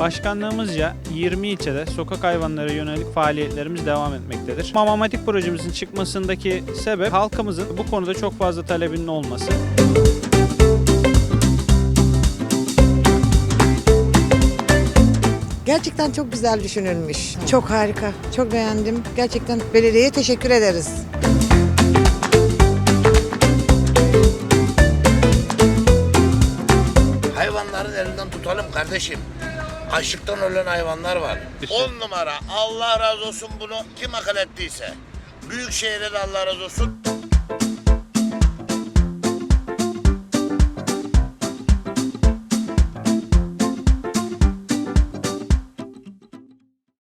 Başkanlığımızca 20 ilçede sokak hayvanlara yönelik faaliyetlerimiz devam etmektedir. Mamamatik projemizin çıkmasındaki sebep halkımızın bu konuda çok fazla talebinin olması. Gerçekten çok güzel düşünülmüş. Çok harika. Çok beğendim. Gerçekten belediyeye teşekkür ederiz. Hayvanların elinden tutalım kardeşim. Açlıktan ölen hayvanlar var. On numara. Allah razı olsun bunu kim akıl ettiyse. Büyükşehir'e de Allah razı olsun.